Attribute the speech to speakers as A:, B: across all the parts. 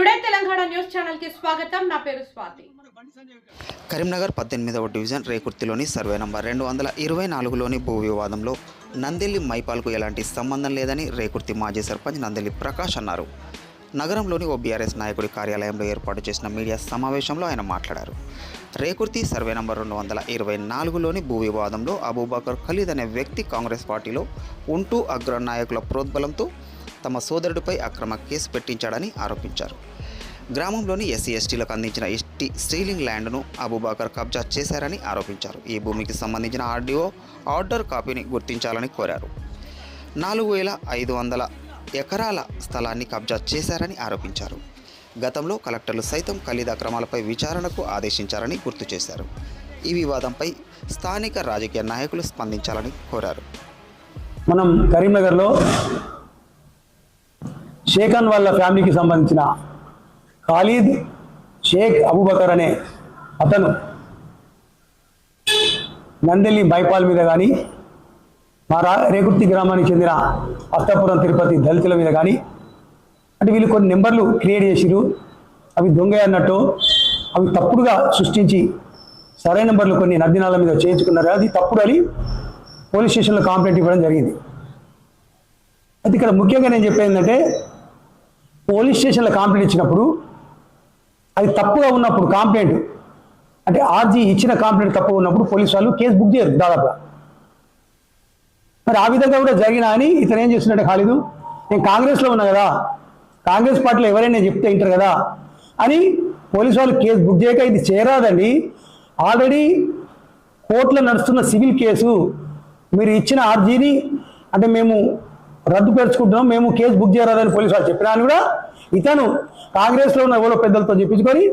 A: Today Telangana news ఛానల్కి స్వాగతం. నా పేరు స్వాతి.
B: కరీంనగర్ పద్దెనిమిదవ డివిజన్ రేకుర్తిలోని సర్వే నంబర్ రెండు వందల ఇరవై నాలుగులోని భూ వివాదంలో నందెల్లి మైపాల్కు ఎలాంటి సంబంధం లేదని రేకుర్తి మాజీ సర్పంచ్ నందెల్లి ప్రకాష్ అన్నారు. నగరంలోని ఓ బీఆర్ఎస్ నాయకుడి కార్యాలయంలో ఏర్పాటు చేసిన మీడియా సమావేశంలో ఆయన మాట్లాడారు. రేకుర్తి సర్వే నంబర్ రెండు వందల ఇరవై నాలుగులోని భూ వివాదంలో అబూబకర్ ఖలీద్ అనే వ్యక్తి కాంగ్రెస్ పార్టీలో ఉంటూ అగ్ర నాయకుల ప్రోద్బలంతో తమ సోదరుడిపై అక్రమ కేసు పెట్టించాడని ఆరోపించారు. గ్రామంలోని ఎస్సీ ఎస్టీలకు అందించిన ఎస్టీ స్టీలింగ్ ల్యాండ్ను అబూబాకర్ కబ్జా చేశారని ఆరోపించారు. ఈ భూమికి సంబంధించిన ఆర్డీఓ ఆర్డర్ కాపీని గుర్తించాలని కోరారు. నాలుగు వేల ఐదు వందల ఎకరాల స్థలాన్ని కబ్జా చేశారని ఆరోపించారు. గతంలో కలెక్టర్లు సైతం ఖలీద్ అక్రమాలపై విచారణకు ఆదేశించారని గుర్తు చేశారు. ఈ వివాదంపై స్థానిక రాజకీయ నాయకులు స్పందించాలని కోరారు.
C: మనం కరీంనగర్లో షేఖాన్ వాళ్ళ ఫ్యామిలీకి సంబంధించిన ఖాలీద్ షేక్ అబూబకర్ అనే అతను నందెల్లి బైపాల్ మీద కానీ మా రా రేకుర్తి గ్రామానికి చెందిన అత్తపురం తిరుపతి దళితుల మీద కానీ అంటే వీళ్ళు కొన్ని నెంబర్లు క్రియేట్ చేసిరు అవి దొంగ అన్నట్టు అవి తప్పుడుగా సృష్టించి సరైన నెంబర్లు కొన్ని నద్దినాల మీద చేయించుకున్నారు. అది తప్పుడు అని పోలీస్ స్టేషన్లో కంప్లైంట్ ఇవ్వడం జరిగింది. అయితే ఇక్కడ ముఖ్యంగా నేను చెప్పేది ఏంటంటే పోలీస్ స్టేషన్లో కంప్లైంట్ ఇచ్చినప్పుడు అది తప్పుగా ఉన్నప్పుడు కంప్లైంట్ అంటే ఆర్జీ ఇచ్చిన కంప్లైంట్ తప్పుగా ఉన్నప్పుడు పోలీసు వాళ్ళు కేసు బుక్ చేయరు దాదాపుగా. మరి ఆ విధంగా కూడా జరిగినా అని ఇతను ఏం చేస్తున్నట్టు ఖాళీదు నేను కాంగ్రెస్లో ఉన్నా కదా కాంగ్రెస్ పార్టీలో ఎవరైనా చెప్తే ఇంటారు కదా అని పోలీసు వాళ్ళు కేసు బుక్ చేయక ఇది చేరాదండి. ఆల్రెడీ కోర్టులో నడుస్తున్న సివిల్ కేసు మీరు ఇచ్చిన ఆర్జీని అంటే మేము రద్దు పెంచుకుంటున్నాం మేము కేసు బుక్ చేయరాదని పోలీసు వాళ్ళు చెప్పినా కూడా ఇతను కాంగ్రెస్లో ఉన్న ఎవరో పెద్దలతో చెప్పించుకొని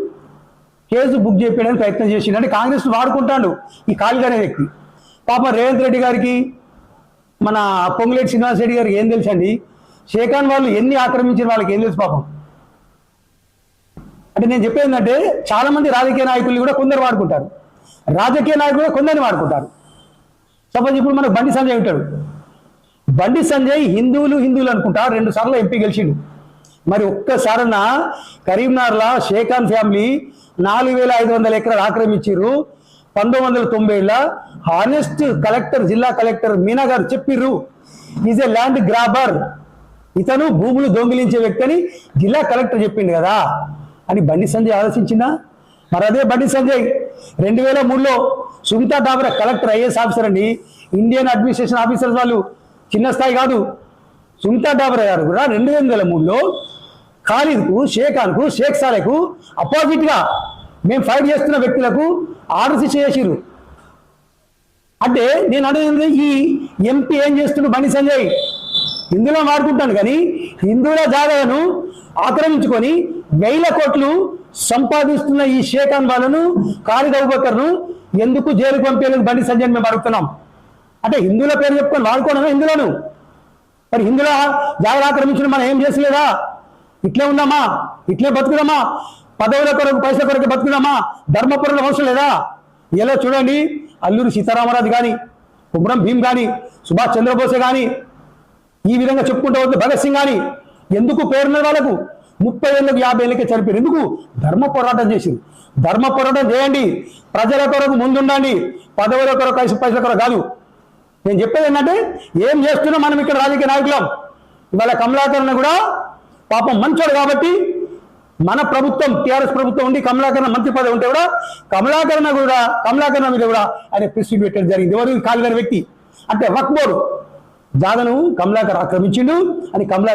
C: కేసు బుక్ చేయడానికి ప్రయత్నం చేసిండు. అంటే కాంగ్రెస్ వాడుకుంటాడు ఈ ఖాళీ వ్యక్తి. పాప రేవంత్ రెడ్డి గారికి మన పొంగులేటి శ్రీనివాస్ రెడ్డి గారికి ఏం తెలుసు అండి షేఖాన్ వాళ్ళు ఎన్ని ఆక్రమించిన వాళ్ళకి ఏం తెలుసు పాపం? అంటే నేను చెప్పేది ఏంటంటే చాలా మంది రాజకీయ నాయకుల్ని కూడా కొందరు వాడుకుంటారు. రాజకీయ నాయకులు కూడా కొందరిని వాడుకుంటారు. సపోజ్ ఇప్పుడు మనకు బండి సంజయ్ ఉంటాడు. బండి సంజయ్ హిందువులు హిందువులు అనుకుంటా రెండు సార్లు ఎంపీ గెలిచిండు. మరి ఒక్కసారన్నా కరీంనగర్లో షేఖాన్ ఫ్యామిలీ నాలుగు వేల ఐదు వందల ఎకరాలు ఆక్రమించారు పంతొమ్మిది వందల తొంభైలో హానెస్ట్ కలెక్టర్ జిల్లా కలెక్టర్ మీనా గారు చెప్పిర్రు ఈజ్ ఎ ల్యాండ్ గ్రాబర్. ఇతను భూములు దొంగిలించే వ్యక్తి అని జిల్లా కలెక్టర్ చెప్పిండు కదా అని బండి సంజయ్ ఆలోచించిందా మరి అదే బండి సంజయ్ రెండు వేల మూడులో Sunita Dabra collector IAS officer అండి. ఇండియన్ అడ్మినిస్ట్రేషన్ ఆఫీసర్స్ వాళ్ళు చిన్న స్థాయి కాదు. సునీతా డాబరా గారు కూడా రెండు వందల మూడులో ఖాళీద్కు షేఖాన్కు షేక్ సాలేకు అపోజిట్గా మేము ఫైట్ చేస్తున్న వ్యక్తులకు ఆర్డర్స్ చేసిరు అంటే నేను అడిగింది ఈ ఎంపీ ఏం చేస్తుండు బండి సంజయ్? హిందువులో వాడుకుంటాను కానీ హిందువుల జాగాను ఆక్రమించుకొని వేల కోట్లు సంపాదిస్తున్న ఈ షేఖాన్ వాళ్ళను ఖాళీద్ అబూబకర్ను ఎందుకు జైలు పంపేందుకు బండి సంజయ్ మేము అడుగుతున్నాం. అంటే హిందువుల పేరు చెప్పుకొని వాడుకోవడమే హిందువులను. మరి హిందువుల జాగ్రత్త ఆక్రమించిన మనం ఏం చేసలేదా? ఇట్లే ఉందామా ఇట్లే బతుకుదామా పదవుల కొరకు పైసల కొరకు బతుకుదామా ధర్మపురంలో అవసరం లేదా? ఇలా చూడండి అల్లూరి సీతారామరాజు కానీ కుమ్రం భీమ్ కానీ సుభాష్ చంద్రబోసే కానీ ఈ విధంగా చెప్పుకుంటూ వద్దు భగత్ సింగ్ కానీ ఎందుకు పేరున్న వాళ్ళకు? ముప్పై ఏళ్ళకి యాభై ఏళ్ళకే చనిపోయారు. ఎందుకు? ధర్మ పోరాటం చేసింది. ధర్మ పోరాటం చేయండి. ప్రజల కొరకు ముందుండండి. పదవుల కొరకు పైసల కొరకు కాదు. నేను చెప్పేది ఏంటంటే ఏం చేస్తున్నాం మనం ఇక్కడ రాజకీయ నాయకులం. ఇవాళ కమలాకరణ కూడా పాపం మంచోడు కాబట్టి మన ప్రభుత్వం టీఆర్ఎస్ ప్రభుత్వం ఉండి కమలాకరణ మంత్రి పదవి ఉంటే కూడా కమలాకరణ కూడా కమలాకరణ మీద కూడా ఆయన ప్రెస్ పెట్టడం జరిగింది. ఎవరు? కాలిన వ్యక్తి. అంటే వక్ జాదను జాగను కమలాకర్ ఆక్రమించిండు. అని కమలా